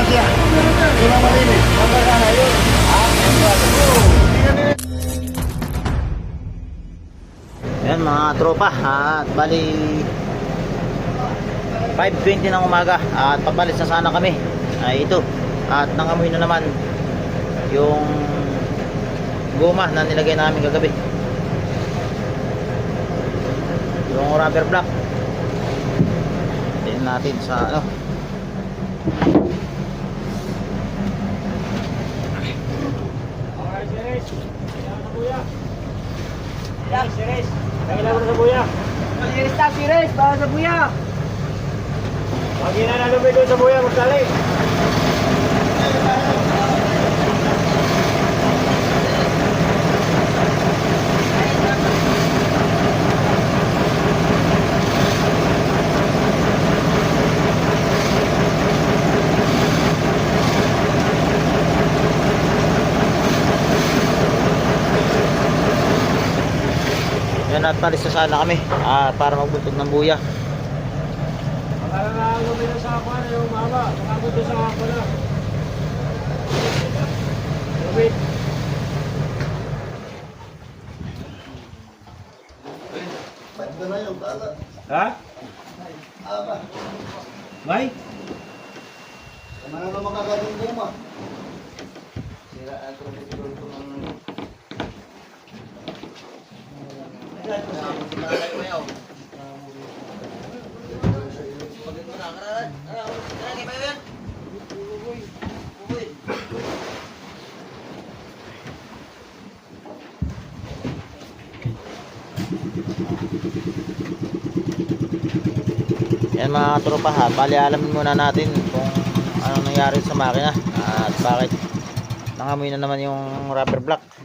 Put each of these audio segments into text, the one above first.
prato-prato man siya. Hindi na malinis. Ang gagana yun. Yan mga tropa at bali 5.20 ng umaga at pabalis na sana kami ay ito at nangamoy na naman yung goma na nilagay namin kagabi yung rubber block tingnan natin sa ano Okay, Siris. Kailangan sa buya. Yan, Siris. Kailangan sa buya. Siris ta, Siris, para sa buya Pag inanalubay doon sa buya, magdali. At palis na sana kami at para magbuntog ng buya Baka na sa ako yung mama. Doon sa ako na. Tala. Ha? Aba. May? Mana na makakagong guma. Yan mga tropa ha, bali alamin muna natin kung anong nangyari sa makina at bakit nangamoy na naman yung rubber block.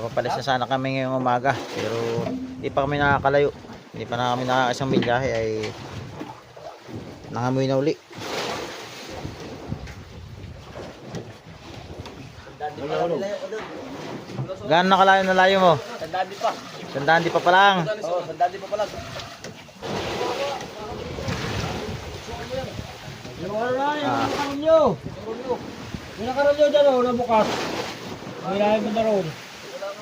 Ako palis na sana kami ngayong umaga pero hindi pa kami nakakalayo. Hindi pa na kami nakakasang milyahe ay nangamoy na uli. Gaano nakalayo na layo mo? Sandali pa. Tandaan di pa pa lang. Oo, sandali pa pala. Yung ano na, yung Ah. nakarolyo. Yung nakarolyo dyan o, nabukas. May lahat mo na roon.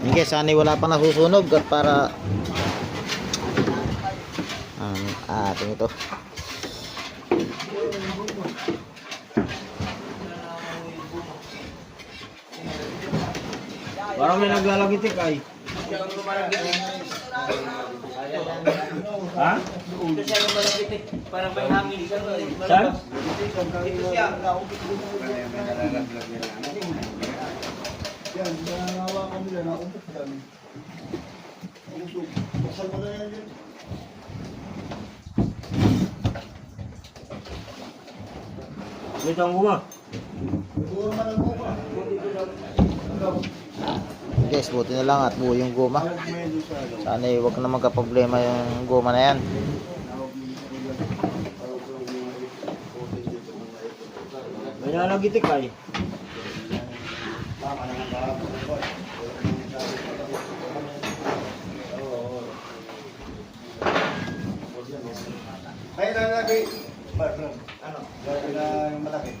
Hindi, sana'y wala pa nasusunog at para um, ating ito. Parang may naglalagitik ay. Ha? Parang may hangin. Saan? Yan, nangawa kami na naumpot kami. Usog. Pasal mo na yan yun. Dito ang guma. Puro man ang guma. Guys, buti na lang at buo yung goma. Sana'y huwag na magka-problema yung goma na yan. May nalagitik ay. Kaya na lagi. Ano? Gaya na yung malaki.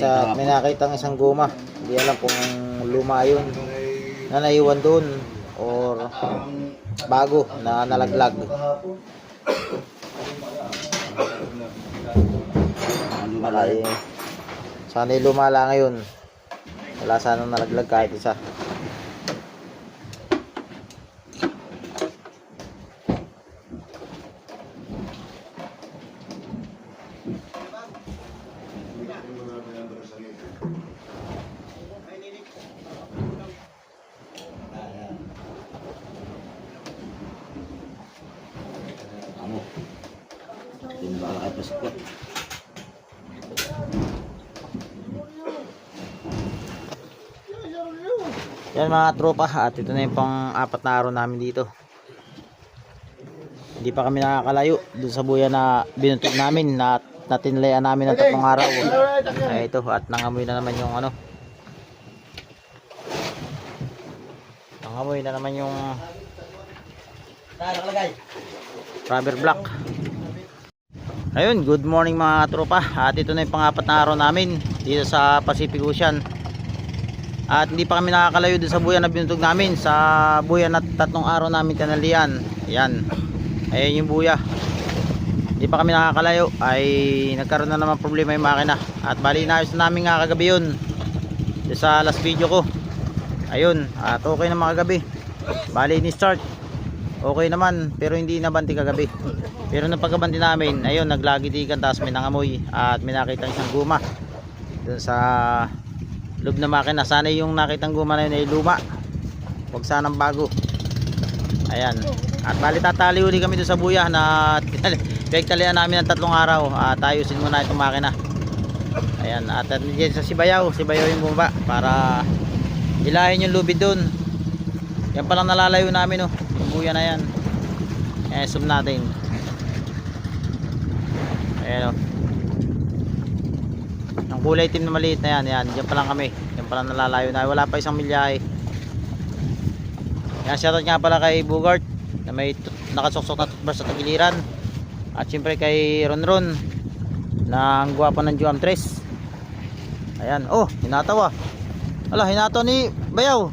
At may nakita isang guma. Hindi alam kung luma yun na naiwan doon or bago na nalaglag. Eh, sana yung lumala ngayon. Wala sana nalaglag kahit isa. Yan mga tropa at ito na yung pang apat na araw namin dito. Hindi pa kami nakakalayo dun sa buya na binutog namin na natinlayan namin ng tatlong araw. Ay ito at nangamoy na naman yung ano. Nangamoy na naman yung rubber block. Ayun, good morning mga tropa. At ito na yung pangapat na araw namin dito sa Pacific Ocean. At hindi pa kami nakakalayo doon sa buya na binutog namin sa buya na tatlong araw namin tinalian. Ayan. Ayan yung buya. Hindi pa kami nakakalayo ay nagkaroon na naman problema yung makina. At bali inayos na namin nga kagabi yun. Sa last video ko. Ayun. At okay na mga. Bali ni start. Okay naman pero hindi nabanti kagabi. Pero nung pagkabanti namin, ayun naglagitikan tapos may nangamoy at may nakita isang guma. Doon sa loob na makina. Sana yung nakitang guma na yun ay luma. Huwag sanang bago. Ayan. At bali tatali uli kami doon sa buya na pinagtalian namin ng tatlong araw. At ayusin muna itong makina. Ayan. At nandiyan sa Sibayaw. Sibayaw yung bumaba para hilahin yung lubid doon. Yan palang nalalayo namin oh. Yung buya na yan. Ayan zoom natin. Ayan oh ang kulay itim na maliit na yan, yan, dyan pa lang kami. Dyan pa lang nalalayo na. Wala pa isang milyahe. Yan, shoutout nga pala kay Bugart na may nakasoksok na toothbrush sa tagiliran. At syempre kay Ronron na ang gwapo ng Juam 3. Ayan, oh, hinatawa. Ala, hinataw ni Bayaw.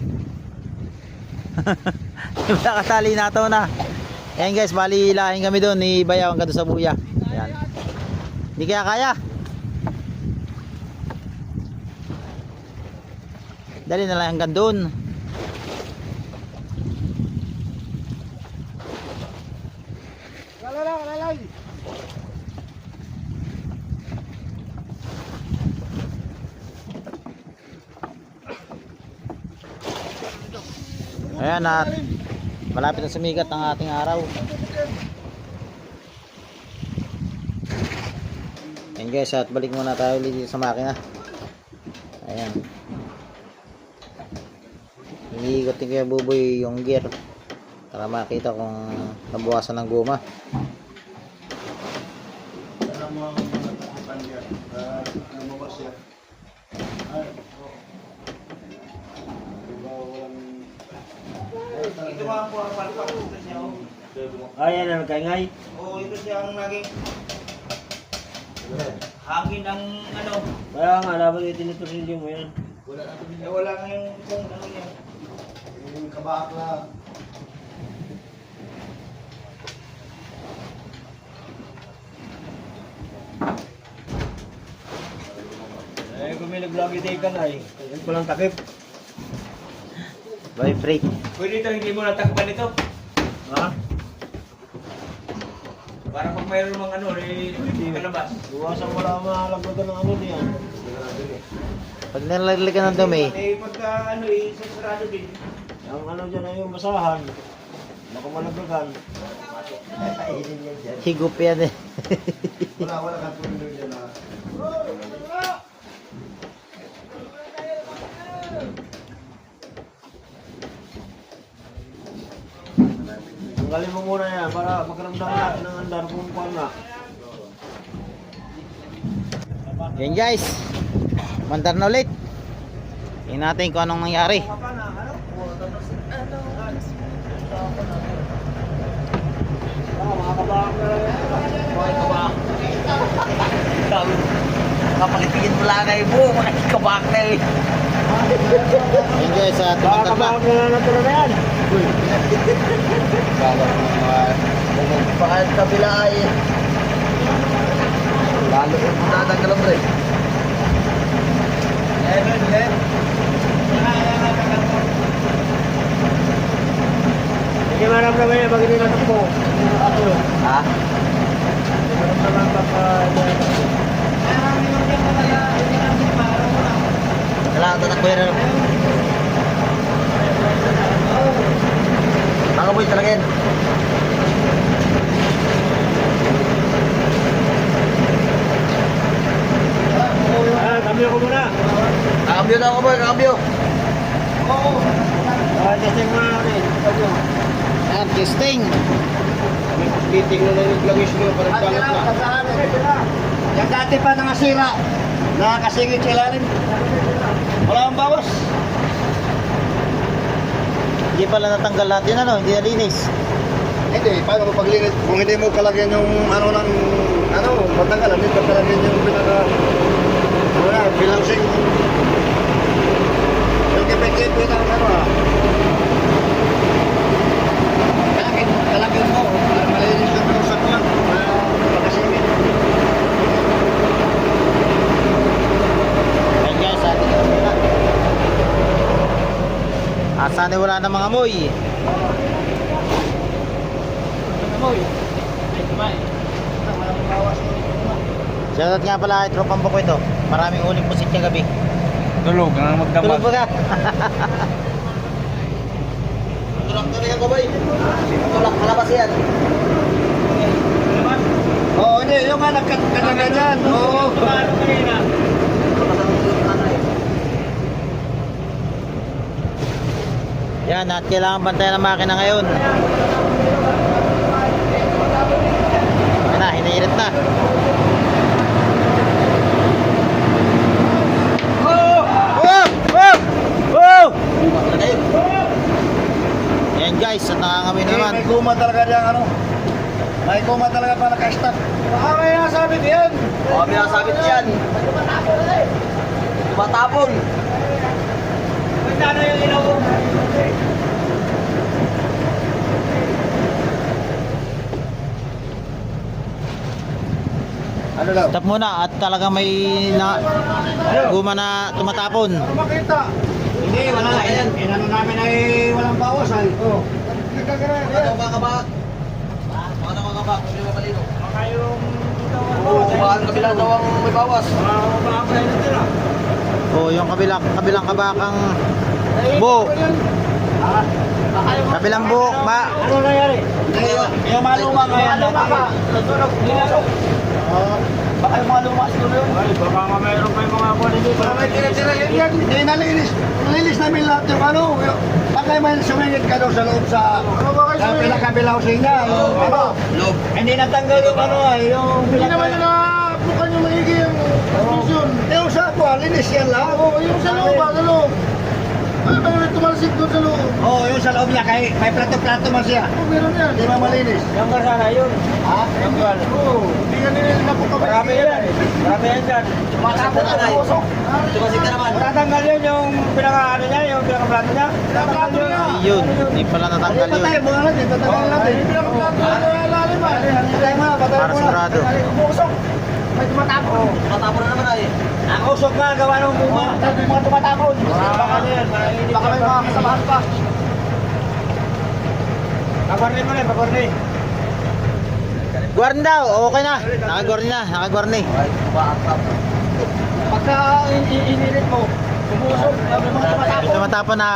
Nakatali hinataw na. Ayan guys, bali hilahin kami doon ni Bayaw hanggang sa buya. Ayan. Hindi kaya kaya. Dali na lang hanggang doon. Ayan at malapit na sumigat ang ating araw. Ayan guys at balik muna tayo ulit sa makina. Ayan. Iniikot ni Kuya Buboy yung gear para makita kung nabuwasan ng guma. Ang. Ah. Ito po ang ito oh. Nagkaingay. Oo, ito siya ang naging hangin ng ano. Kaya nga, dapat itinitornilyo mo yan. Wala na ito Eh, wala nga yung kung ano yan. Yung kabakla. Eh, may nag-vlog ito ka na eh. Ko lang takip. Vibrate. Pwede ito, hindi mo natakpan ito. Ha? Para pag mayroon mga ano, eh, kalabas. Buwasan mo lang mga laglagan ng ano niyan. Pag nilalagay ka ng dumi, Eh, pagka ano, eh, sasarado din. Ang ano dyan ay yung basahan. Baka malaglagan. higup yan eh. Wala, wala ka tuloy dyan na. Tanggalin mo muna yan para magkaramdam natin ng andar kung kuwan na. Yan guys. Mandar na ulit. Tingnan natin kung anong nangyari. Mga kabahang na lang na ibo, makikabak na eh. Ayun guys, uh, tumatag na. kabawag na lang naturo na yan. Bawal ng mga bukod kabila ay lalo yung punadang kalambre. Eleven, eleven. Hindi maramdaman yan pag hindi natakbo. Ha? Wala, tatakbo yan. Mga boy talaga yan. Ah, kambyo ko muna. Kakambyo na ako boy, kakambyo. Ah, testing muna natin. Kambyo. Ayan, testing. Titingnan na yung langis nyo. Parang kalat na. Yung dati pa nangasira, nakakasingit sa ilalim. Wala akong bawas. Hindi pala natanggal lahat yun ano, hindi nalinis. Hindi, paano mo paglinis? Kung hindi mo kalagyan yung ano ng, ano, matanggal, hindi pa kalagyan yung pinaka, ano na, bilang sing, yung kipit-kipit ng ano ah. Kalagyan, kalagyan mo, para malinis yung sakwan, para makasingit. Ayun guys, atin na muna. At sana wala na mga amoy. Shoutout nga pala kay Tropang Bako ito. Maraming uling pusit niya gabi. Tulog, na Tulog ba ka? Na rin ako ba Tulak, malabas yan. Oo, hindi, yung nga nagkatagan yan. Oo. Ano Yan, at kailangan bantayan ng makina ngayon. Yan na, hinihirit na. Oh! Oh! Oh! Yan guys, at nakangami na Eh, naman. may guma talaga dyan, ano? May guma talaga pa naka-stop. Baka may nasabit yan. Oo, may nasabit yan. Tumatapon. Punta na yung ilaw. Ano daw? Stop muna at talagang may na, guma na tumatapon. Makita. Hindi, wala na yan. Inano namin ay walang bawas ay. Oo. Ano ba ka ba? Ano ka ba? Kung may malino. Baka yung Oo, baka kabila daw ang may bawas. Baka may natira. O, yung kabilang, kabilang kabakang buhok. Kabilang buhok, ba? Ano nangyari? Hindi, yung, yung maluma ngayon. Maluma ka. Natunog. Nilalok. Baka yung maluma siguro yun. Ay, baka nga mayroon pa yung mga dito. Baka may tira-tira yun yan. Hindi, nalinis. Nalinis namin lahat yung ano. Baka may sumingit ka daw sa loob sa... Sa pinakabilaw sa inyo. Yung ano. Loob. Hindi natanggal yung ano ay. Yung Hindi naman na bukan yung maigi yung vision. Yung sa ako, linis yan lahat. Oo, yung sa loob, ah, sa loob. Ay, may tumalsik doon sa loob. Oo, yung sa loob niya. Kay, may plato-plato man siya. Oh, meron yan. Hindi man malinis. Yung sana yun. Ha? Yung gal. Oo. Hindi ka nila na po kami. Marami yan. Marami yan dyan. Tumatapon na tayo. Tumasik ka naman. Matatanggal yun yung pinaka ano niya, yung pinaka plato niya. Tatanggal yun. Yun, hindi pala natanggal Patay yun. tayo, mga natin. Tatanggal natin. Yung pinaka plato niya, lalim ah. Patay mo na, patay Para mo na. sigurado. Umusok. May tumatapon. Tumatapon na naman ay. Ang usok nga, gawa ng guma. Yung mga tumatapon. Baka ano yan, Baka may mga kasamahan pa. Pagwarni mo na, pagwarni. Guarni daw, okay na. Nakagwarni na, nakagwarni. Pagka in- in- inilit mo, umusok. May mga tumatapon. Ito matapon na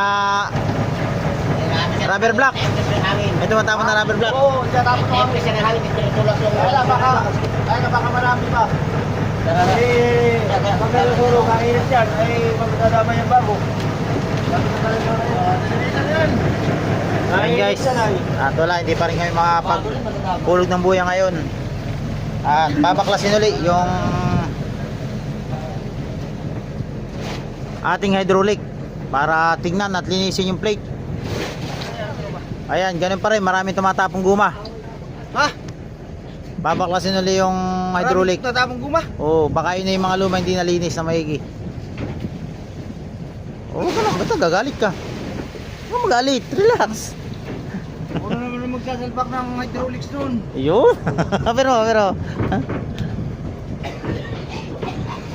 rubber block. Ito matapon na rubber block. Oo, tatapon mo kami. Wala, baka, ay, baka marami pa. Eh, pag naluluro, kainit yan, ay magdadama yung bago. Ayun guys. At wala, hindi pa rin kami makapagpulog ng buya ngayon. At babaklasin uli yung ating hydraulic para tingnan at linisin yung plate. Ayan, ganun pa rin. Maraming tumatapong guma. Ha? Babaklasin ulit yung hydraulic. Natamong guma. Oo, baka yun na yung mga luma hindi nalinis na maigi. Oo, ka lang. Basta gagalit ka. Huwag magalit. Relax. Ano naman magsasalpak ng hydraulics doon? Yun. pero, pero.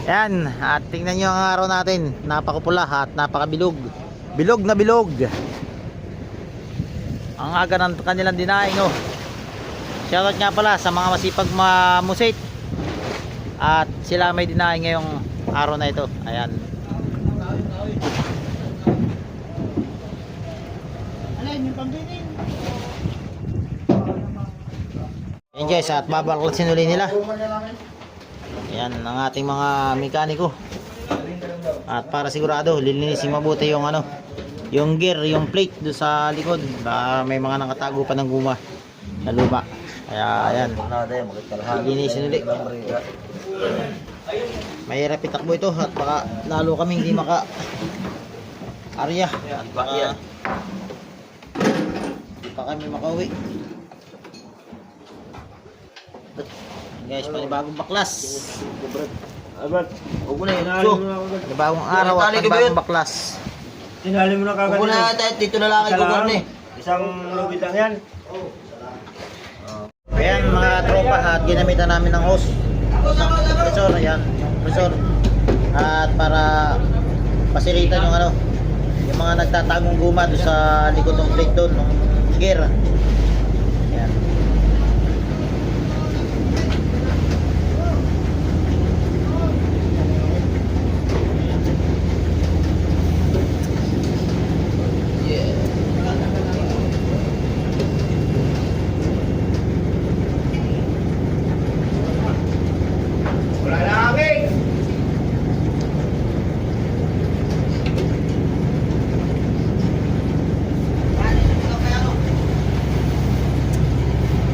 Yan. At tingnan nyo ang araw natin. Napakapula at napakabilog. Bilog na bilog. Ang aga ng kanilang dinaing, oh. Shoutout nga pala sa mga masipag mamusit. At sila may dinaing ngayong araw na ito. Ayan. Alin, yung pambinin. Yan guys, at babaklasin uli nila. Yan ang ating mga mekaniko. At para sigurado, lilinisin mabuti yung ano, yung gear, yung plate do sa likod. Baka may mga nakatago pa ng guma na luma. Kaya ayan, lilinisin ulit. Mahirap itakbo ito at baka lalo kaming hindi maka arya. At baka hindi pa kami makauwi. Guys, panibagong baklas. Albert, huwag mo na, inaalin So, mo na agad. panibagong araw at panibagong yun? baklas. Inaalin mo na kagad. Huwag na yun. natin, dito na lang kay lang. ni. Isang lubid lang yan. Ayan mga tropa at ginamitan namin ng hose. Compressor, ayan, compressor. At para pasilitan yung ano, yung mga nagtatagong guma doon sa likod ng plate doon, ng gear. Ayan. Wala na hangin.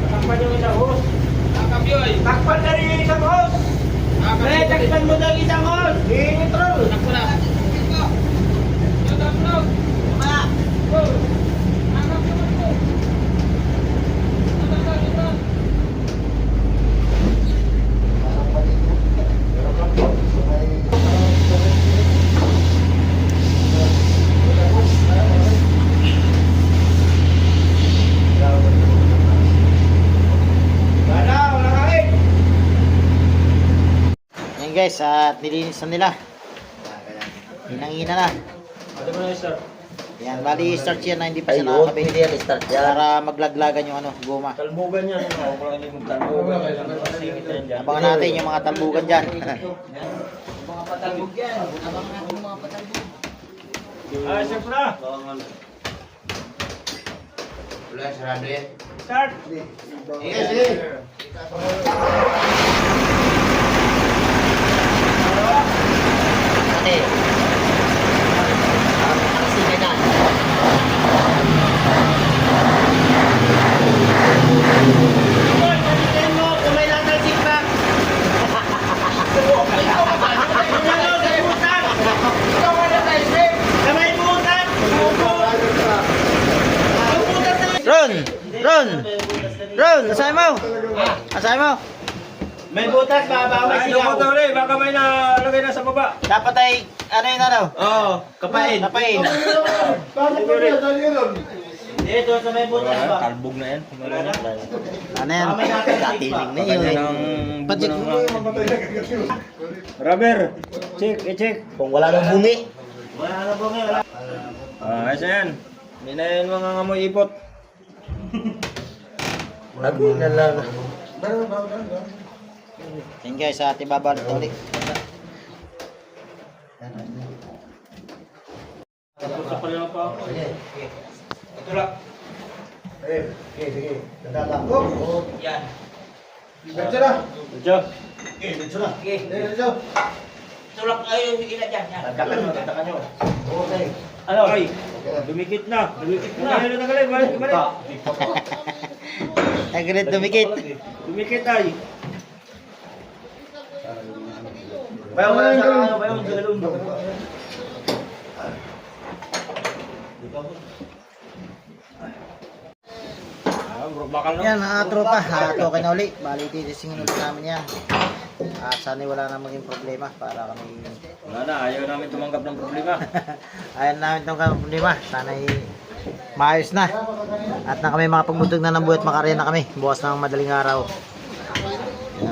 Takpan yung isang hose. Takpan na rin yung isang hose. Eh, takpan mo ng isang hose. I-neutral. Wala, wala hangin. Ayan guys, at nilinis na nila. Hinang-hina na. Ano mo na sir? Yan, bali start yan na hindi pa siya Ayun, nakakabit. pwede yan, start yan. Para maglaglagan yung ano, guma. Talbugan yan. Ako ko lang yung magtalbugan. Singit yan dyan. Abangan natin yung mga talbugan dyan. Ah, siyempre na. Wala, sarado yan. Start. Sige, sige. Ate. Ang sige na. Ron! Ron! Ron! Asay mo! Asay mo! May butas, baba may sigaw. Ano mo baka may nalagay na sa baba. Dapat ay, ano yun ano? Oo, kapain. Napain. Bakit ba yan? Dali yun. Dito sa may butas ba? Talbog na yan. Wala na. Ano yan? Katiling na yun. Patik mo. Rubber. Check, i-check. Kung wala nang bungi. Wala na po ngayon. Ah, ayos na yan. Hindi na yan mga ngamoy ipot. Nagawin na lang. Yan guys, at ibabalik ulit. Pa ako. Ito lang. Sige, sige, sige. Natatakbo. Yan. Diretso na. Medyo. Okay, diretso na. Okay, diretso. Tulak ay yung ila dyan. Tatakan nyo, tatakan nyo. Okay. Ano? Ay, dumikit na. Dumikit na. Ano na galing? Balik, balik. Nagrit dumikit. Dumikit ay. Bayaw ka na sa ano, bayaw sa Yan mga tropa, at okay na uli. Bali, titisingin ulit namin yan. At sana wala na maging problema para kami Wala na, ayaw namin tumanggap ng problema. Ayan namin itong problema. Sana maayos na. At na kami makapagmutog na ng buhay at makarya na kami. Bukas ng madaling araw.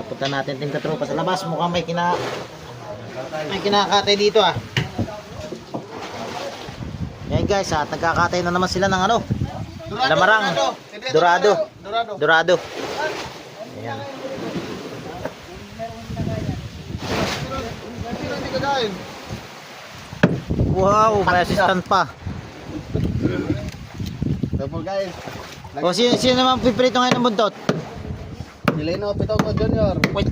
Punta natin ting katropa sa labas. Mukhang may kina... May kinakatay dito ah. Yan guys, at nagkakatay na naman sila ng ano. Lamarang. Dorado. Dorado. Dorado. Ayan. Wow, may assistant pa. Double guys. O sino, sino naman piprito ngayon ng buntot? Nilino, pito ko junior. Wait.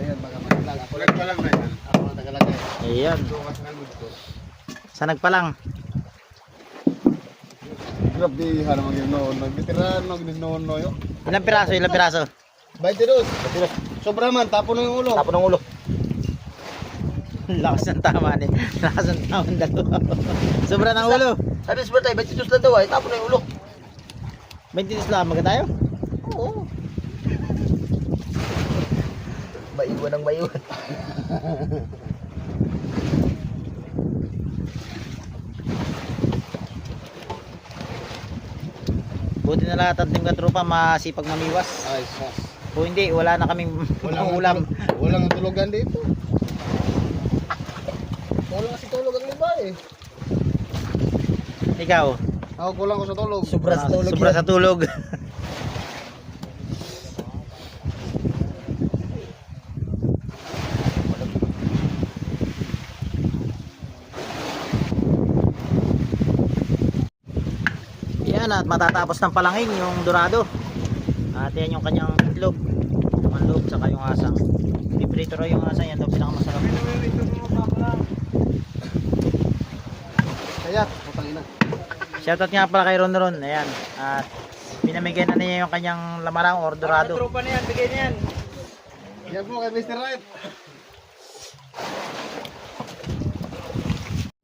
Ayan, baga lang. Ako lang lang na yan. Ako lang tagalagay. Ayan. Sa nagpalang. Grab di harang yung noon. Nagtitirahan ng noon no yo. Ilang piraso, ilang piraso? 22. Sobra man, tapo na yung ulo. Tapo ng ulo. Lakas ng tama ni. Lakas ng tama ng dalawa. Sobra ng ulo. Ano sa batay, 22 na daw ay tapo na yung ulo. 20 lang, magka tayo? Oo. Maiwan ang maiwan. Buti na lahat ang team katropa masipag mamiwas. Ay, sus. Kung hindi, wala na kaming Walang ulam. Walang tulugan dito. Wala kasi tulog ang iba eh. Ikaw, Ako kulang ko sa tulog. sobra, sobra sa tulog. Yan at matatapos ng palangin yung dorado. At yan yung kanyang itlog. Yung loob saka yung asang. Piprito raw yung asang yan daw pinakamasarap. Kaya, putang ina. Shoutout nga pala kay Ron Ron. Ayan. At pinamigay na niya yung kanyang lamarang or dorado. Tropa na yan, bigay na yan. Yan po kay Mr. Right.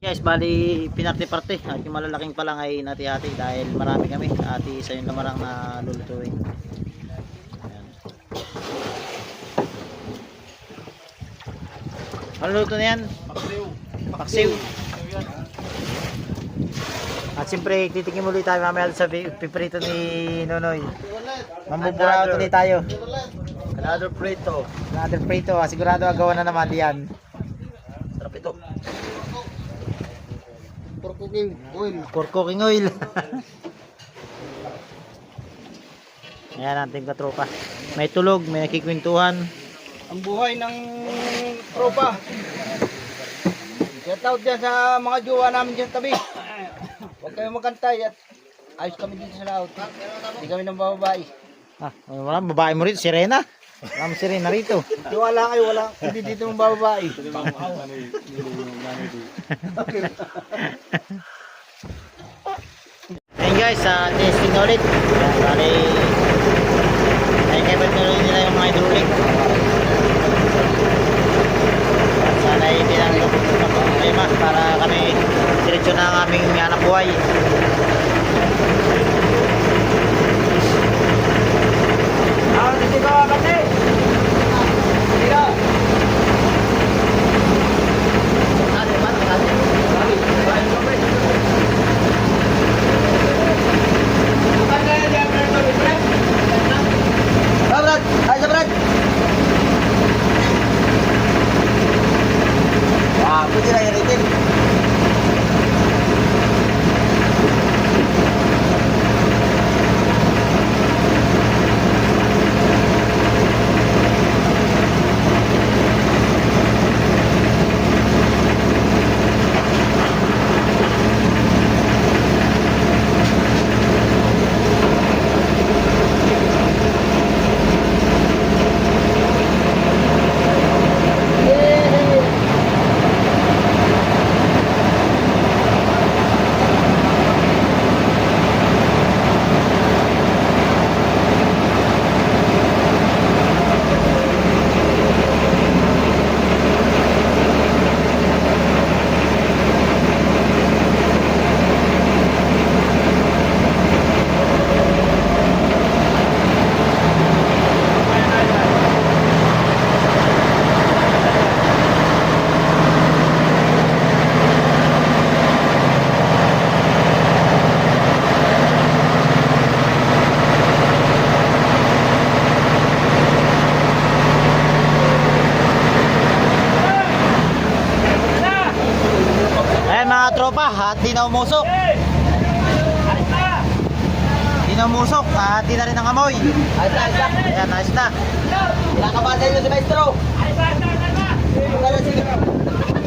Guys, bali pinarte-parte at yung malalaking palang ay nati-hati dahil marami kami at isa yung lamarang na lulutuin. Ayan. Ano luto na yan? Paksiw. At siyempre, titikim ulit tayo mamaya sa pi- piprito ni Nonoy. Mambuburaot ulit tayo. Another prito. Another prito, ah. sigurado agawan na naman diyan. Sarap ito. For cooking oil. For cooking oil. Ayan natin katropa. May tulog, may nakikwentuhan. Ang buhay ng tropa. Shout out dyan sa mga jowa namin dyan tabi. Huwag kayong magkantay at ayos kami dito sa laot. Hindi kami ng bababae. Ah, wala, babae mo rito, sirena. Wala mo sirena rito. Tiwala kayo, wala. Hindi dito ng bababae. Ayun guys, sa testing ulit. Bali, kaya tuloy nila yung mga hydraulic. Sana hindi na ito problema para kami diretso na ang aming hanap buhay. Ah, dito ka kasi. Dito. Ate, ate, ate. Ate, bahay mo, pre. Bukan na yan, yan, pre, pre, pre. Ah, Brad! Ay, sa Brad! Ah, pwede na yan itin. at di na umusok. Di na umusok at di na rin ang amoy. Ayos na, ayos na. Ayan, ayos na. Kinakabasa nyo si Maestro.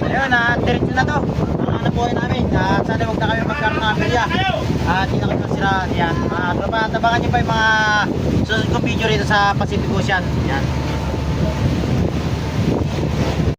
Ayun, at diretso na to. Ang hanap buhay namin. At sana huwag na kami magkaroon ng abilya. At hindi na kami masira. Yan. Mga tropa, tabangan nyo pa yung mga susunod kong video rito sa Pacific Ocean. Yan.